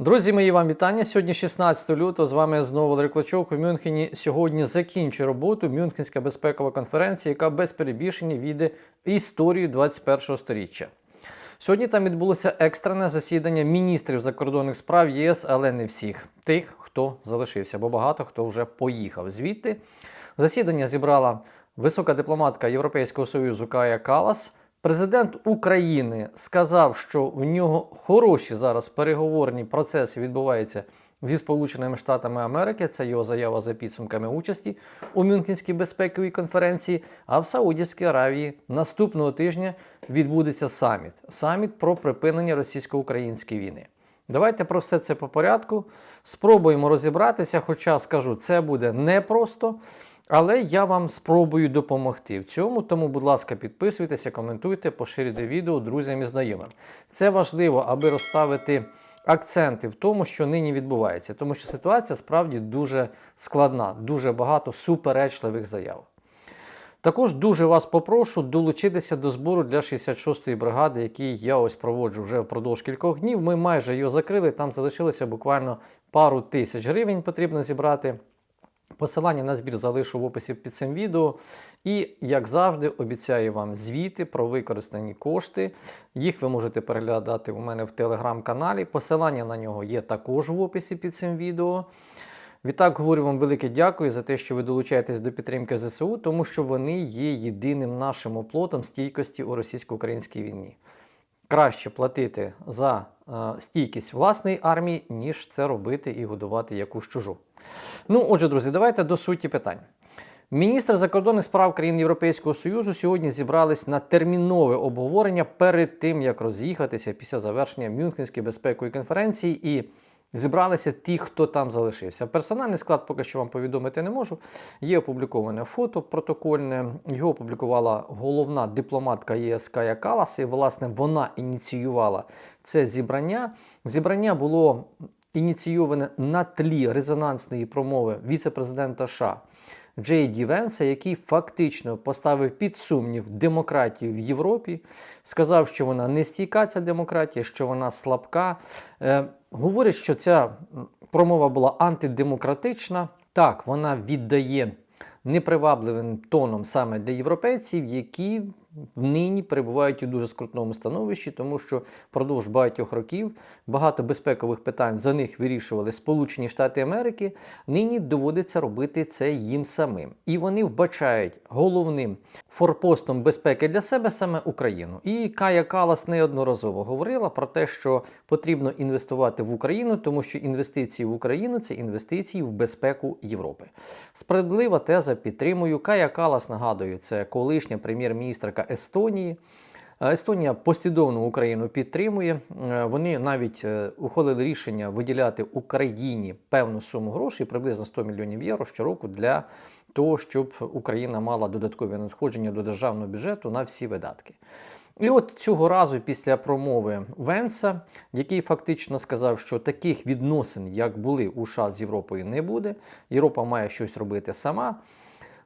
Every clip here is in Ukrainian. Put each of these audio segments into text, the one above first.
Друзі, мої вам вітання. Сьогодні 16 лютого. З вами знову Валерій Клочок у Мюнхені. Сьогодні закінчує роботу Мюнхенська безпекова конференція, яка без перебільшення війде історію 21-го століття. Сьогодні там відбулося екстрене засідання міністрів закордонних справ ЄС, але не всіх тих, хто залишився, бо багато хто вже поїхав звідти. Засідання зібрала висока дипломатка Європейського союзу Кая Калас. Президент України сказав, що у нього хороші зараз переговорні процеси відбуваються зі Сполученими Штатами Америки. Це його заява за підсумками участі у Мюнхенській безпековій конференції. А в Саудівській Аравії наступного тижня відбудеться саміт саміт про припинення російсько-української війни. Давайте про все це по порядку. Спробуємо розібратися, хоча скажу, це буде непросто. Але я вам спробую допомогти в цьому. Тому, будь ласка, підписуйтеся, коментуйте, поширюйте відео друзям і знайомим. Це важливо, аби розставити акценти в тому, що нині відбувається, тому що ситуація справді дуже складна, дуже багато суперечливих заяв. Також дуже вас попрошу долучитися до збору для 66-ї бригади, який я ось проводжу вже впродовж кількох днів. Ми майже його закрили. Там залишилося буквально пару тисяч гривень потрібно зібрати. Посилання на збір залишу в описі під цим відео. І, як завжди, обіцяю вам звіти про використані кошти. Їх ви можете переглядати у мене в телеграм-каналі. Посилання на нього є також в описі під цим відео. Відтак говорю вам велике дякую за те, що ви долучаєтесь до підтримки ЗСУ, тому що вони є єдиним нашим оплотом стійкості у російсько-українській війні. Краще платити за стійкість власної армії, ніж це робити і годувати якусь чужу. Ну, отже, друзі, давайте до суті питань. Міністри закордонних справ країн Європейського Союзу сьогодні зібрались на термінове обговорення перед тим, як роз'їхатися після завершення Мюнхенської безпекової конференції. І зібралися ті, хто там залишився. Персональний склад поки що вам повідомити не можу. Є опубліковане фото протокольне. Його опублікувала головна дипломатка ЄС Кая Калас, і власне вона ініціювала це зібрання. Зібрання було ініційоване на тлі резонансної промови віце-президента США Джей Ді Венса, який фактично поставив під сумнів демократію в Європі, сказав, що вона не стійка, ця демократія, що вона слабка. Говорить, що ця промова була антидемократична. Так, вона віддає непривабливим тоном саме для європейців, які нині перебувають у дуже скрутному становищі, тому що впродовж багатьох років багато безпекових питань за них вирішували Сполучені Штати Америки. Нині доводиться робити це їм самим. І вони вбачають головним форпостом безпеки для себе саме Україну. І Кая Калас неодноразово говорила про те, що потрібно інвестувати в Україну, тому що інвестиції в Україну це інвестиції в безпеку Європи. Справедлива теза підтримую. Кая Калас нагадую, це колишня прем'єр-міністрка Естонії. Естонія послідовно Україну підтримує. Е, Вони навіть е, ухвалили рішення виділяти Україні певну суму грошей, приблизно 100 мільйонів євро щороку для того, щоб Україна мала додаткові надходження до державного бюджету на всі видатки. І от цього разу, після промови Венса, який фактично сказав, що таких відносин, як були у США з Європою, не буде. Європа має щось робити сама.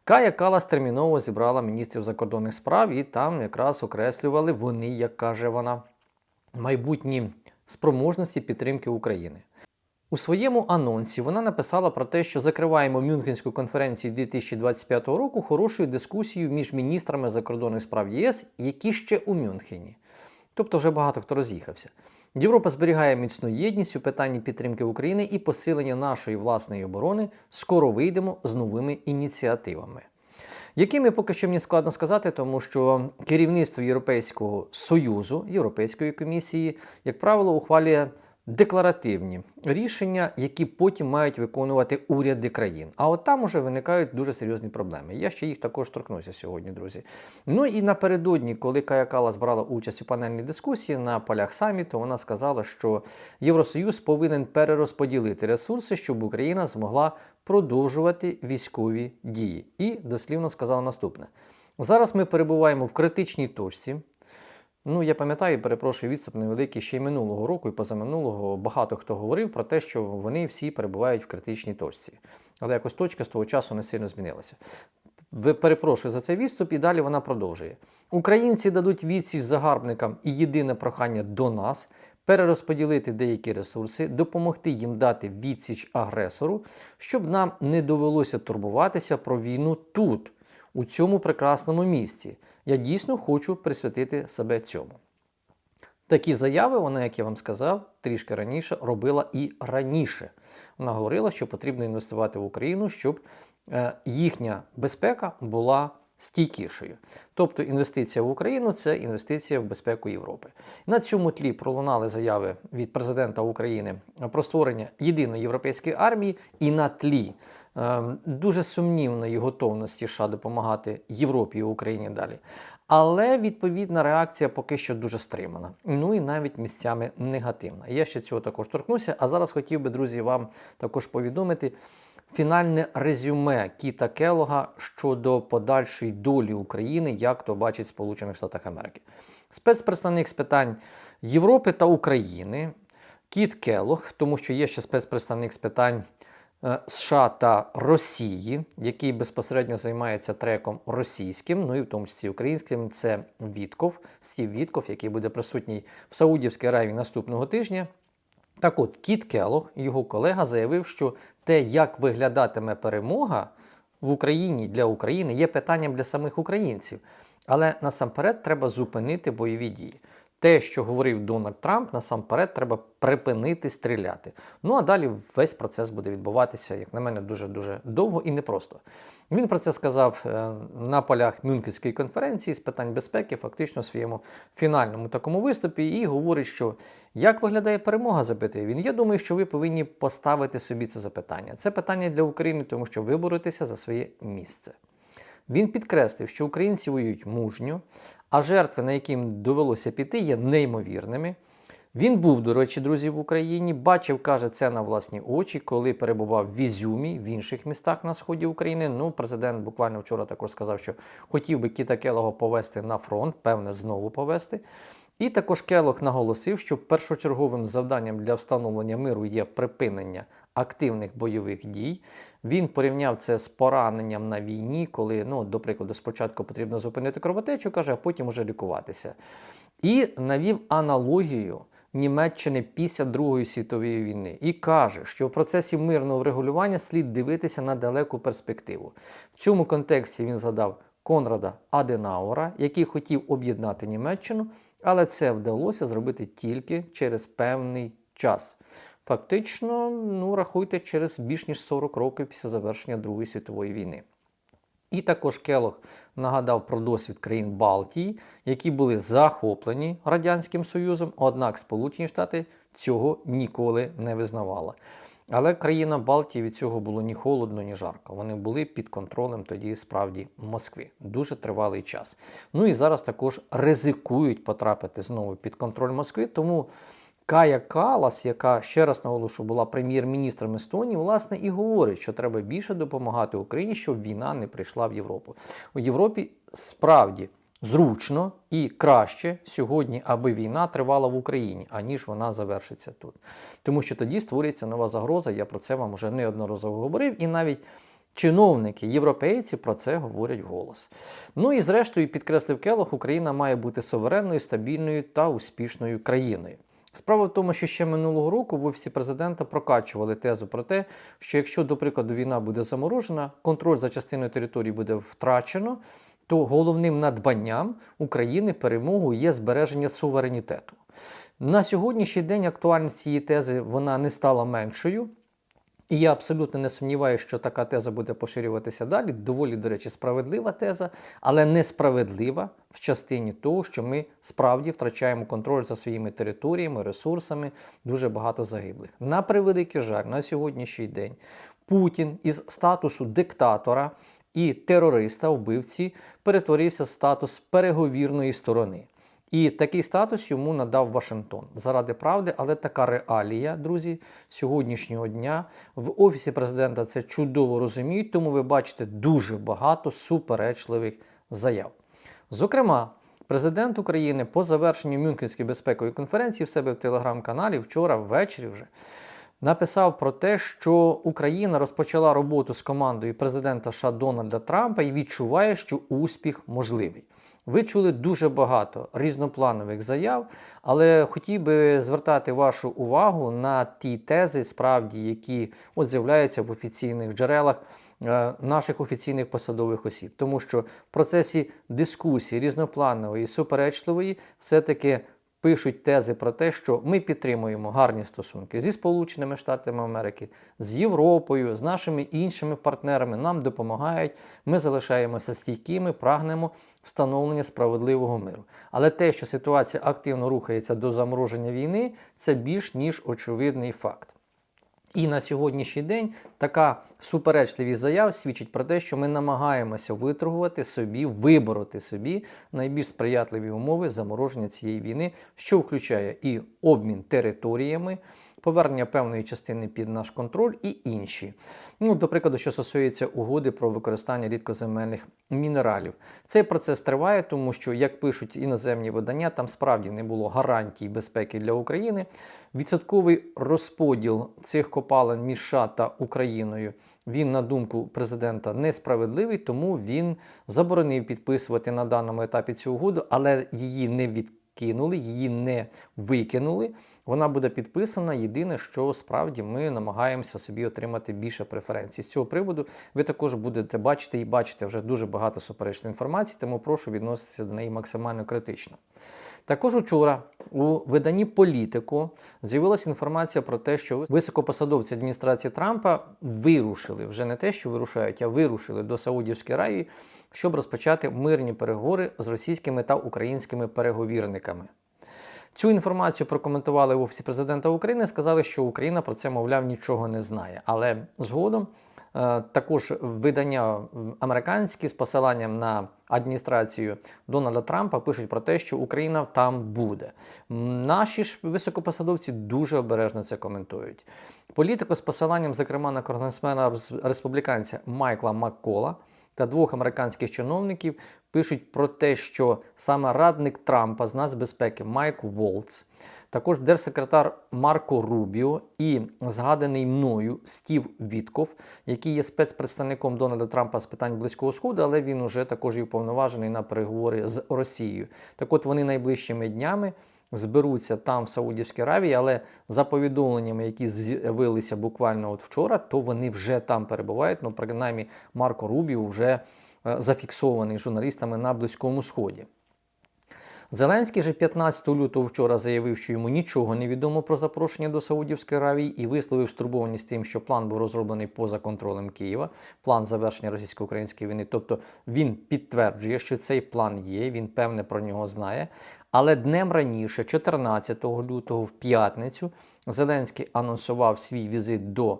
Кая Калас терміново зібрала міністрів закордонних справ, і там якраз окреслювали вони, як каже вона, майбутні спроможності підтримки України. У своєму анонсі вона написала про те, що закриваємо Мюнхенську конференцію 2025 року хорошою дискусією між міністрами закордонних справ ЄС, які ще у Мюнхені. Тобто вже багато хто роз'їхався. Європа зберігає міцну єдність у питанні підтримки України і посилення нашої власної оборони. Скоро вийдемо з новими ініціативами. Якими поки що мені складно сказати, тому що керівництво Європейського Союзу, Європейської комісії, як правило, ухвалює декларативні рішення, які потім мають виконувати уряди країн. А от там уже виникають дуже серйозні проблеми. Я ще їх також торкнуся сьогодні, друзі. Ну і напередодні, коли Кая Калас брала участь у панельній дискусії на полях саміту, вона сказала, що Євросоюз повинен перерозподілити ресурси, щоб Україна змогла продовжувати військові дії. І дослівно сказала наступне: зараз ми перебуваємо в критичній точці. Ну, я пам'ятаю, перепрошую відступ невеликий ще й минулого року і позаминулого багато хто говорив про те, що вони всі перебувають в критичній точці. Але якось точка з того часу не сильно змінилася. Перепрошую за цей відступ, і далі вона продовжує. Українці дадуть відсіч загарбникам і єдине прохання до нас перерозподілити деякі ресурси, допомогти їм дати відсіч агресору, щоб нам не довелося турбуватися про війну тут, у цьому прекрасному місті. Я дійсно хочу присвятити себе цьому. Такі заяви вона, як я вам сказав, трішки раніше робила і раніше. Вона говорила, що потрібно інвестувати в Україну, щоб е, їхня безпека була стійкішою. Тобто інвестиція в Україну це інвестиція в безпеку Європи. На цьому тлі пролунали заяви від президента України про створення єдиної європейської армії, і на тлі дуже сумнівної готовності США допомагати Європі і Україні далі. Але відповідна реакція поки що дуже стримана. Ну і навіть місцями негативна. Я ще цього також торкнуся. А зараз хотів би, друзі, вам також повідомити фінальне резюме Кіта Келога щодо подальшої долі України, як то бачить Сполучених Штатах Америки. Спецпредставник з питань Європи та України Кіт Келог, тому що є ще спецпредставник з питань. Е, США та Росії, який безпосередньо займається треком російським, ну і в тому числі українським, це Вітков, Стів Вітков, який буде присутній в Саудівській Аравії наступного тижня. Так от, Кіт Келог, його колега, заявив, що те, як виглядатиме перемога в Україні для України, є питанням для самих українців. Але насамперед треба зупинити бойові дії. Те, що говорив Дональд Трамп, насамперед треба припинити стріляти. Ну а далі весь процес буде відбуватися, як на мене, дуже дуже довго і непросто. Він про це сказав е, на полях Мюнхенської конференції з питань безпеки, фактично в своєму фінальному такому виступі, і говорить, що як виглядає перемога, запитує він. Я думаю, що ви повинні поставити собі це запитання. Це питання для України, тому що ви боретеся за своє місце. Він підкреслив, що українці воюють мужньо, а жертви, на які довелося піти, є неймовірними. Він був, до речі, друзі, в Україні, бачив, каже, це на власні очі, коли перебував в Ізюмі, в інших містах на сході України. Ну, президент буквально вчора також сказав, що хотів би Кіта Келого повести на фронт, певне, знову повести. І також Келог наголосив, що першочерговим завданням для встановлення миру є припинення активних бойових дій. Він порівняв це з пораненням на війні, коли, ну, до прикладу, спочатку потрібно зупинити кровотечу, каже, а потім уже лікуватися. І навів аналогію Німеччини після Другої світової війни і каже, що в процесі мирного врегулювання слід дивитися на далеку перспективу. В цьому контексті він згадав Конрада Аденаура, який хотів об'єднати Німеччину, але це вдалося зробити тільки через певний час. Фактично, ну рахуйте, через більш ніж 40 років після завершення Другої світової війни. І також Келох нагадав про досвід країн Балтії, які були захоплені Радянським Союзом, однак Сполучені Штати цього ніколи не визнавали. Але країна Балтії від цього було ні холодно, ні жарко. Вони були під контролем тоді справді Москви. Дуже тривалий час. Ну і зараз також ризикують потрапити знову під контроль Москви. Тому Кая Калас, яка ще раз наголошую, була прем'єр-міністром Естонії, власне, і говорить, що треба більше допомагати Україні, щоб війна не прийшла в Європу. У Європі справді зручно і краще сьогодні, аби війна тривала в Україні, аніж вона завершиться тут. Тому що тоді створюється нова загроза. Я про це вам вже неодноразово говорив, і навіть. Чиновники, європейці про це говорять вголос. Ну і зрештою, підкреслив Келох, Україна має бути суверенною, стабільною та успішною країною. Справа в тому, що ще минулого року в офісі президента прокачували тезу про те, що якщо, до прикладу, війна буде заморожена, контроль за частиною території буде втрачено, то головним надбанням України перемогу є збереження суверенітету. На сьогоднішній день актуальність цієї тези вона не стала меншою. І я абсолютно не сумніваюся, що така теза буде поширюватися далі. Доволі, до речі, справедлива теза, але несправедлива в частині того, що ми справді втрачаємо контроль за своїми територіями, ресурсами, дуже багато загиблих. На превеликий жаль, на сьогоднішній день Путін із статусу диктатора і терориста, вбивці, перетворився в статус переговірної сторони. І такий статус йому надав Вашингтон заради правди, але така реалія, друзі, сьогоднішнього дня в офісі президента це чудово розуміють, тому ви бачите дуже багато суперечливих заяв. Зокрема, президент України по завершенню Мюнхенської безпекової конференції в себе в телеграм-каналі вчора ввечері вже написав про те, що Україна розпочала роботу з командою президента США Дональда Трампа і відчуває, що успіх можливий. Ви чули дуже багато різнопланових заяв, але хотів би звертати вашу увагу на ті тези, справді, які от з'являються в офіційних джерелах е, наших офіційних посадових осіб. Тому що в процесі дискусії різнопланової, суперечливої, все-таки пишуть тези про те, що ми підтримуємо гарні стосунки зі Сполученими Штатами Америки, з Європою, з нашими іншими партнерами. Нам допомагають. Ми залишаємося стійкими, прагнемо встановлення справедливого миру. Але те, що ситуація активно рухається до замороження війни, це більш ніж очевидний факт. І на сьогоднішній день така суперечливість заяв свідчить про те, що ми намагаємося виторгувати собі, вибороти собі найбільш сприятливі умови замороження цієї війни, що включає і обмін територіями, повернення певної частини під наш контроль і інші. Ну, до прикладу, що стосується угоди про використання рідкоземельних мінералів. Цей процес триває, тому що, як пишуть іноземні видання, там справді не було гарантій безпеки для України. Відсотковий розподіл цих копалин між США та Україною. Він, на думку президента, несправедливий, тому він заборонив підписувати на даному етапі цю угоду, але її не відкинули, її не викинули. Вона буде підписана. Єдине, що справді ми намагаємося собі отримати більше преференцій. З цього приводу ви також будете бачити і бачите вже дуже багато суперечної інформації, тому прошу відноситися до неї максимально критично. Також учора у виданні Політико з'явилася інформація про те, що високопосадовці адміністрації Трампа вирушили вже не те, що вирушають, а вирушили до Саудівської Аравії, щоб розпочати мирні переговори з російськими та українськими переговірниками. Цю інформацію прокоментували в Офісі президента України. Сказали, що Україна про це, мовляв, нічого не знає. Але згодом е, також видання американські з посиланням на адміністрацію Дональда Трампа пишуть про те, що Україна там буде. Наші ж високопосадовці дуже обережно це коментують. Політико з посиланням, зокрема, на конгресмена республіканця Майкла Маккола та двох американських чиновників пишуть про те, що саме радник Трампа з нацбезпеки Майкл Волц, також держсекретар Марко Рубіо і згаданий мною Стів Вітков, який є спецпредставником Дональда Трампа з питань Близького Сходу, але він уже також і уповноважений на переговори з Росією. Так от вони найближчими днями. Зберуться там в Саудівській Аравії, але за повідомленнями, які з'явилися буквально от вчора, то вони вже там перебувають. Ну, принаймні, Марко Рубіо вже Е, зафіксований журналістами на Близькому Сході. Зеленський же 15 лютого вчора заявив, що йому нічого не відомо про запрошення до Саудівської Аравії і висловив стурбованість тим, що план був розроблений поза контролем Києва, план завершення російсько-української війни. Тобто він підтверджує, що цей план є, він певне про нього знає. Але днем раніше, 14 лютого, в п'ятницю, Зеленський анонсував свій візит до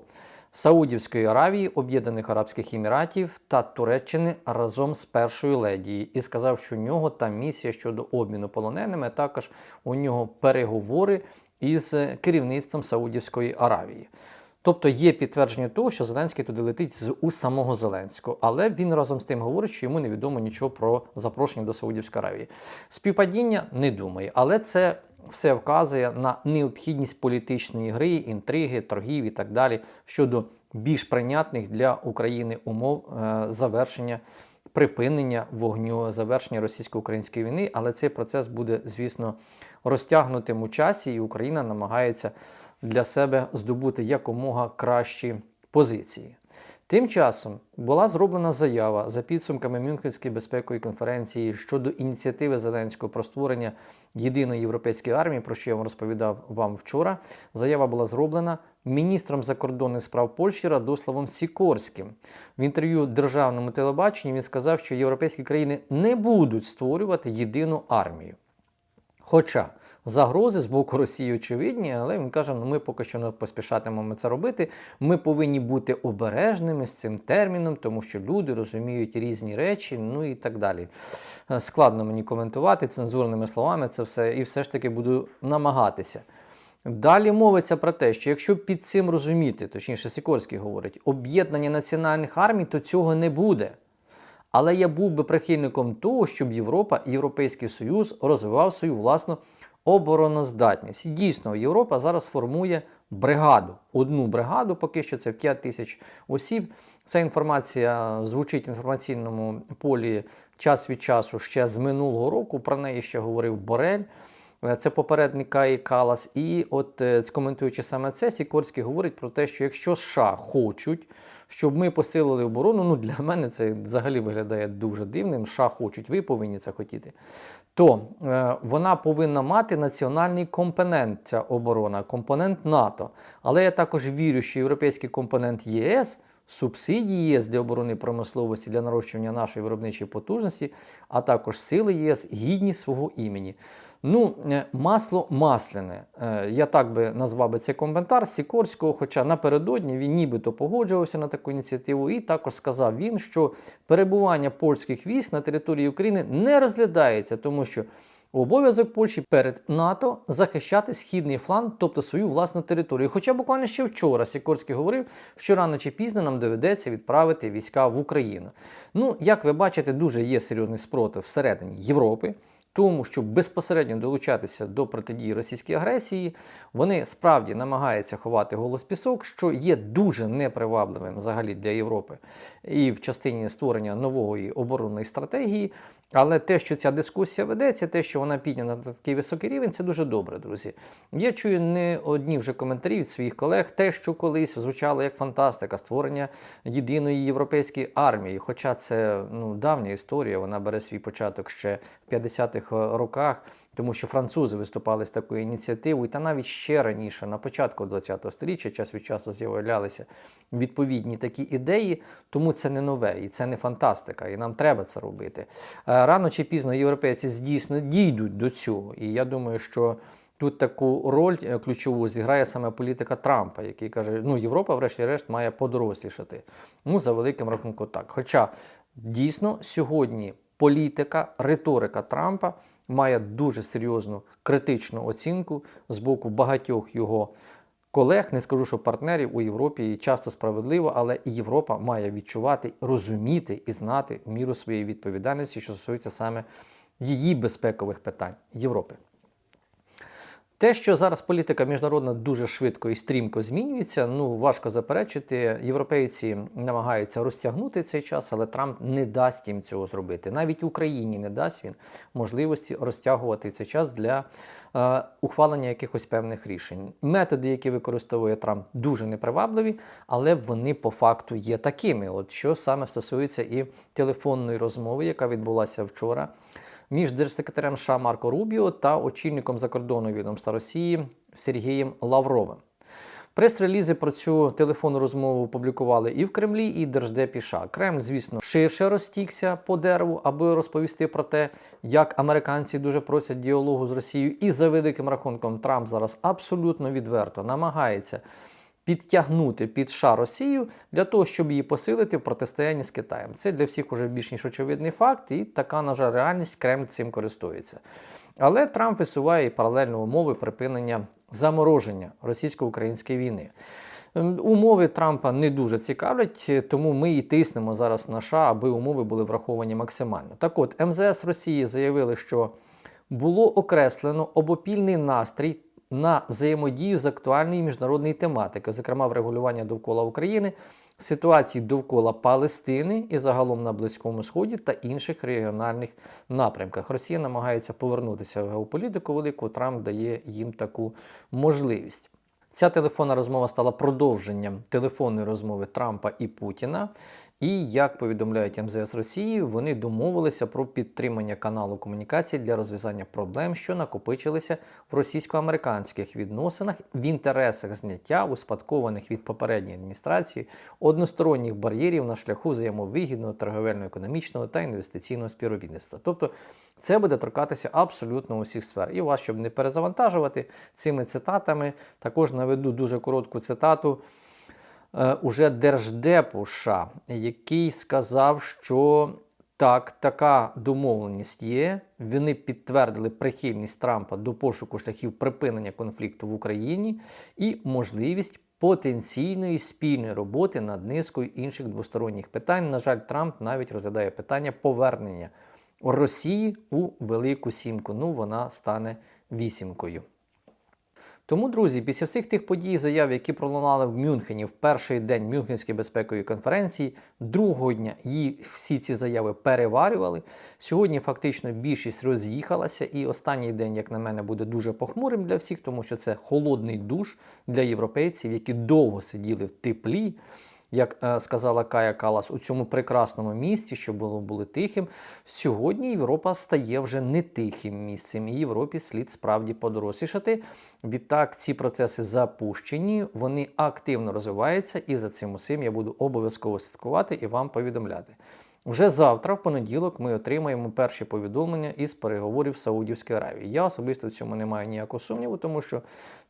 Саудівської Аравії, Об'єднаних Арабських Еміратів та Туреччини разом з першою ледією і сказав, що у нього там місія щодо обміну полоненими. а Також у нього переговори із керівництвом Саудівської Аравії. Тобто є підтвердження того, що Зеленський туди летить з у самого Зеленського, але він разом з тим говорить, що йому невідомо нічого про запрошення до Саудівської Аравії. Співпадіння не думає, але це все вказує на необхідність політичної гри, інтриги, торгів і так далі щодо більш прийнятних для України умов е, завершення. Припинення вогню, завершення російсько-української війни, але цей процес буде, звісно, розтягнутим у часі, і Україна намагається для себе здобути якомога кращі позиції. Тим часом була зроблена заява за підсумками Мюнхенської безпекової конференції щодо ініціативи Зеленського про створення єдиної європейської армії, про що я вам розповідав вам вчора. Заява була зроблена міністром закордонних справ Польщі Радославом Сікорським. В інтерв'ю державному телебаченні він сказав, що європейські країни не будуть створювати єдину армію. Хоча Загрози з боку Росії очевидні, але він каже: ну ми поки що не поспішатимемо це робити. Ми повинні бути обережними з цим терміном, тому що люди розуміють різні речі, ну і так далі. Е, складно мені коментувати цензурними словами це все, і все ж таки буду намагатися. Далі мовиться про те, що якщо під цим розуміти, точніше, Сікорський говорить, об'єднання національних армій, то цього не буде. Але я був би прихильником того, щоб Європа Європейський Союз розвивав свою власну обороноздатність. І дійсно, Європа зараз формує бригаду. Одну бригаду, поки що це 5 тисяч осіб. Ця інформація звучить в інформаційному полі час від часу ще з минулого року. Про неї ще говорив Борель. Е, Це попередник Каї Калас. І от е, коментуючи саме це, Сікорський говорить про те, що якщо США хочуть, щоб ми посилили оборону, ну для мене це взагалі виглядає дуже дивним. США хочуть, ви повинні це хотіти. То е, вона повинна мати національний компонент, ця оборона, компонент НАТО. Але я також вірю, що європейський компонент ЄС. Субсидії ЄС для оборони промисловості для нарощування нашої виробничої потужності, а також сили ЄС гідні свого імені. Ну, е, масло масляне. Е, Я так би назвав би цей коментар Сікорського, хоча напередодні він нібито погоджувався на таку ініціативу, і також сказав він, що перебування польських військ на території України не розглядається, тому що обов'язок Польщі перед НАТО захищати східний фланг, тобто свою власну територію. Хоча буквально ще вчора Сікорський говорив, що рано чи пізно нам доведеться відправити війська в Україну. Ну, як ви бачите, дуже є серйозний спротив всередині Європи. Тому, щоб безпосередньо долучатися до протидії російській агресії, вони справді намагаються ховати голос пісок, що є дуже непривабливим взагалі для Європи і в частині створення нової оборонної стратегії. Але те, що ця дискусія ведеться, те, що вона піднята на такий високий рівень, це дуже добре, друзі. Я чую не одні вже коментарі від своїх колег, те, що колись звучало як фантастика, створення єдиної європейської армії. Хоча це ну, давня історія, вона бере свій початок ще в 50-х роках, тому що французи виступали з такою ініціативою, та навіть ще раніше, на початку ХХ століття, час від часу з'являлися відповідні такі ідеї, тому це не нове і це не фантастика, і нам треба це робити. Е, Рано чи пізно європейці дійсно дійдуть до цього. І я думаю, що тут таку роль е, ключову зіграє саме політика Трампа, який каже, ну Європа, врешті-решт, має подорослішати. Ну, за великим рахунком так. Хоча дійсно сьогодні політика, риторика Трампа має дуже серйозну критичну оцінку з боку багатьох його колег, не скажу, що партнерів у Європі часто справедливо, але і Європа має відчувати, розуміти і знати міру своєї відповідальності, що стосується саме її безпекових питань Європи. Те, що зараз політика міжнародна дуже швидко і стрімко змінюється, ну важко заперечити. Європейці намагаються розтягнути цей час, але Трамп не дасть їм цього зробити. Навіть Україні не дасть він можливості розтягувати цей час для е, ухвалення якихось певних рішень. Методи, які використовує Трамп, дуже непривабливі, але вони по факту є такими. От що саме стосується і телефонної розмови, яка відбулася вчора між держсекретарем США Марко Рубіо та очільником закордонного відомства Росії Сергієм Лавровим. Прес-релізи про цю телефонну розмову публікували і в Кремлі, і Держдепі США. Кремль, звісно, ширше розтікся по дереву, аби розповісти про те, як американці дуже просять діалогу з Росією. І за великим рахунком Трамп зараз абсолютно відверто намагається підтягнути під США Росію для того, щоб її посилити в протистоянні з Китаєм. Це для всіх уже більш ніж очевидний факт, і така, на жаль, реальність Кремль цим користується. Але Трамп висуває і паралельно умови припинення замороження російсько-української війни. Ем, Умови Трампа не дуже цікавлять, тому ми і тиснемо зараз на США, аби умови були враховані максимально. Так от, МЗС Росії заявили, що було окреслено обопільний настрій на взаємодію з актуальної міжнародної тематики, зокрема врегулювання довкола України, ситуації довкола Палестини і загалом на Близькому Сході та інших регіональних напрямках. Росія намагається повернутися в геополітику велику. Трамп дає їм таку можливість. Ця телефонна розмова стала продовженням телефонної розмови Трампа і Путіна. І як повідомляють МЗС Росії, вони домовилися про підтримання каналу комунікації для розв'язання проблем, що накопичилися в російсько-американських відносинах в інтересах зняття успадкованих від попередньої адміністрації односторонніх бар'єрів на шляху взаємовигідного торговельно-економічного та інвестиційного співробітництва. Тобто це буде торкатися абсолютно усіх сфер. І вас, щоб не перезавантажувати цими цитатами, також наведу дуже коротку цитату е, уже Держдепу США, який сказав, що так, така домовленість є. Вони підтвердили прихильність Трампа до пошуку шляхів припинення конфлікту в Україні і можливість потенційної спільної роботи над низкою інших двосторонніх питань. На жаль, Трамп навіть розглядає питання повернення Росії у Велику Сімку. Ну, вона стане вісімкою. Тому, друзі, після всіх тих подій, заяв, які пролунали в Мюнхені в перший день Мюнхенської безпекової конференції, другого дня її всі ці заяви переварювали. Сьогодні фактично більшість роз'їхалася, і останній день, як на мене, буде дуже похмурим для всіх, тому що це холодний душ для європейців, які довго сиділи в теплі як е, сказала Кая Калас, у цьому прекрасному місті, що було були тихим. Сьогодні Європа стає вже не тихим місцем, і Європі слід справді подорослішати. Відтак ці процеси запущені, вони активно розвиваються, і за цим усім я буду обов'язково слідкувати і вам повідомляти. Вже завтра, в понеділок, ми отримаємо перші повідомлення із переговорів Саудівської Аравії. Я особисто в цьому не маю ніякого сумніву, тому що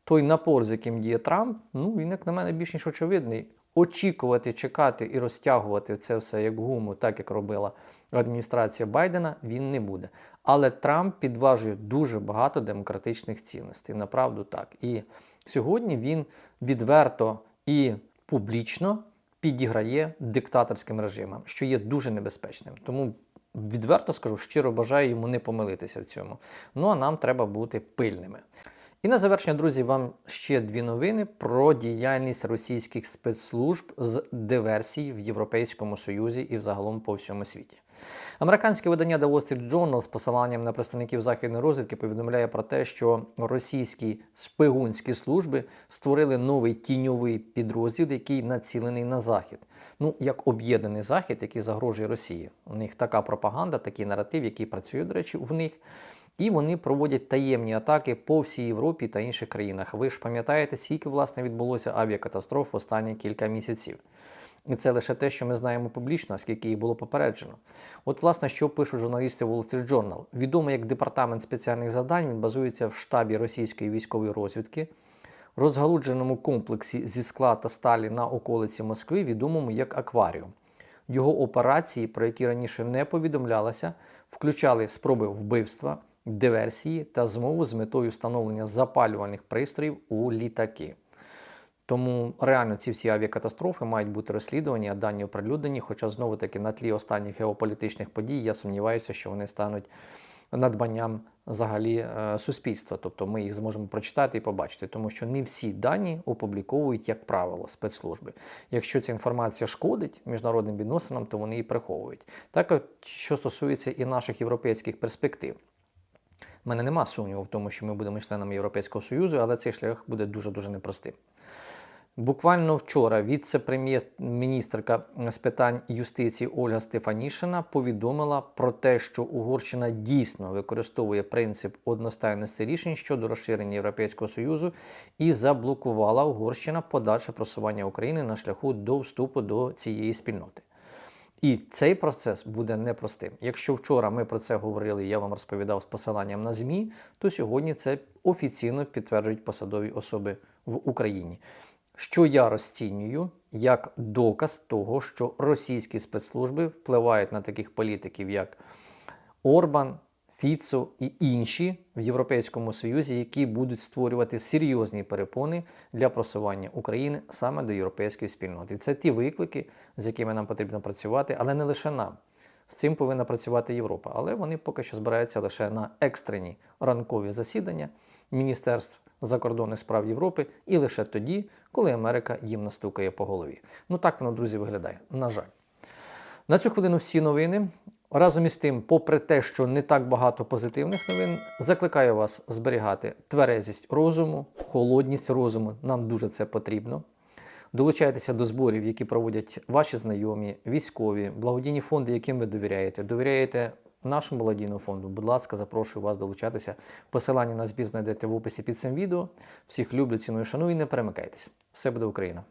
той напор, з яким діє Трамп, ну він, як на мене, більш ніж очевидний очікувати, чекати і розтягувати це все як гуму, так як робила адміністрація Байдена, він не буде. Але Трамп підважує дуже багато демократичних цінностей. Направду так. І сьогодні він відверто і публічно підіграє диктаторським режимам, що є дуже небезпечним. Тому відверто скажу, щиро бажаю йому не помилитися в цьому. Ну а нам треба бути пильними. І на завершення, друзі, вам ще дві новини про діяльність російських спецслужб з диверсій в Європейському Союзі і взагалом по всьому світі. Американське видання The Wall Street Journal з посиланням на представників західної розвідки повідомляє про те, що російські шпигунські служби створили новий тіньовий підрозділ, який націлений на захід. Ну як об'єднаний захід, який загрожує Росії. У них така пропаганда, такий наратив, який працює, до речі, в них. І вони проводять таємні атаки по всій Європі та інших країнах. Ви ж пам'ятаєте, скільки власне відбулося авіакатастроф в останні кілька місяців. І це лише те, що ми знаємо публічно, скільки їх було попереджено. От, власне, що пишуть журналісти Wall Street Journal. Відомо як департамент спеціальних завдань, він базується в штабі російської військової розвідки, розгалудженому комплексі зі скла та сталі на околиці Москви, відомому як акваріум. Його операції, про які раніше не повідомлялося, включали спроби вбивства диверсії та змову з метою встановлення запалювальних пристроїв у літаки. Тому реально ці всі авіакатастрофи мають бути розслідувані, а дані оприлюднені. Хоча знову таки на тлі останніх геополітичних подій я сумніваюся, що вони стануть надбанням взагалі е, суспільства. Тобто ми їх зможемо прочитати і побачити, тому що не всі дані опубліковують, як правило, спецслужби. Якщо ця інформація шкодить міжнародним відносинам, то вони її приховують. Так, що стосується і наших європейських перспектив. У мене нема сумніву в тому, що ми будемо членами Європейського Союзу, але цей шлях буде дуже-дуже непростим. Буквально вчора віце-прем'єр-міністрка з питань юстиції Ольга Стефанішина повідомила про те, що Угорщина дійсно використовує принцип одностайності рішень щодо розширення Європейського Союзу і заблокувала Угорщина подальше просування України на шляху до вступу до цієї спільноти. І цей процес буде непростим. Якщо вчора ми про це говорили, я вам розповідав з посиланням на ЗМІ, то сьогодні це офіційно підтверджують посадові особи в Україні. Що я розцінюю як доказ того, що російські спецслужби впливають на таких політиків, як Орбан, Фіцо і інші в Європейському Союзі, які будуть створювати серйозні перепони для просування України саме до європейської спільноти. Це ті виклики, з якими нам потрібно працювати, але не лише нам. З цим повинна працювати Європа. Але вони поки що збираються лише на екстрені ранкові засідання Міністерств закордонних справ Європи і лише тоді, коли Америка їм настукає по голові. Ну так воно, друзі, виглядає. На жаль. На цю хвилину всі новини. Разом із тим, попри те, що не так багато позитивних новин, закликаю вас зберігати тверезість розуму, холодність розуму. Нам дуже це потрібно. Долучайтеся до зборів, які проводять ваші знайомі, військові, благодійні фонди, яким ви довіряєте. Довіряєте нашому благодійному фонду. Будь ласка, запрошую вас долучатися. Посилання на збір знайдете в описі під цим відео. Всіх люблю, ціную, шаную і не перемикайтесь. Все буде Україна!